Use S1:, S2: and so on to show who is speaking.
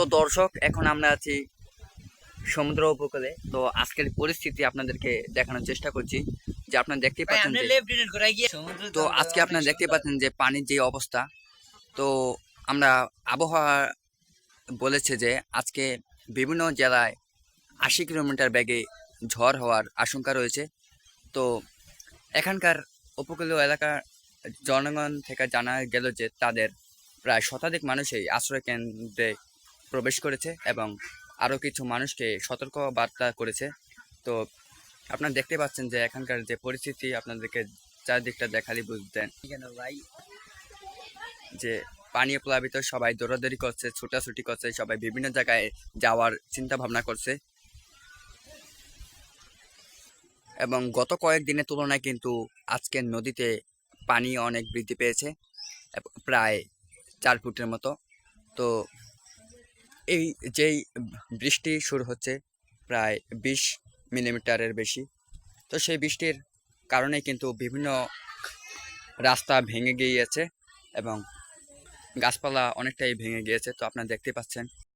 S1: তো দর্শক এখন আমরা আছি সমুদ্র উপকূলে। তো আজকের পরিস্থিতি আপনাদেরকে দেখানোর চেষ্টা করছি যে আপনারা দেখতেই
S2: ভাই
S1: পাচ্ছেন তো আজকে আপনারা দেখতে পাচ্ছেন যে পানির যে অবস্থা তো আমরা আবহাওয়া বলেছে যে আজকে বিভিন্ন জেলায় আশি কিলোমিটার ব্যাগে ঝড় হওয়ার আশঙ্কা রয়েছে। তো এখানকার উপকূলীয় এলাকার জনগণ থেকে জানা গেল যে তাদের প্রায় শতাধিক মানুষই আশ্রয় কেন্দ্রে প্রবেশ করেছে এবং আরও কিছু মানুষকে সতর্ক বার্তা করেছে। তো আপনারা দেখতে পাচ্ছেন যে এখানকার যে পরিস্থিতি আপনাদেরকে চারদিকটা দেখালি বুঝতেন
S2: ভাই?
S1: যে পানীয় প্লাবিত সবাই দৌড়াদৌড়ি করছে ছুটাছুটি করছে সবাই বিভিন্ন জায়গায় যাওয়ার চিন্তা ভাবনা করছে। এবং গত কয়েকদিনের তুলনায় কিন্তু আজকের নদীতে পানি অনেক বৃদ্ধি পেয়েছে প্রায় চার ফুটের মতো। তো এই যেই বৃষ্টি শুরু হচ্ছে প্রায় বিশ মিলিমিটারের বেশি, তো সেই বৃষ্টির কারণে কিন্তু বিভিন্ন রাস্তা ভেঙে গিয়েছে এবং গাছপালা অনেকটাই ভেঙে গিয়েছে। তো আপনারা দেখতে পাচ্ছেন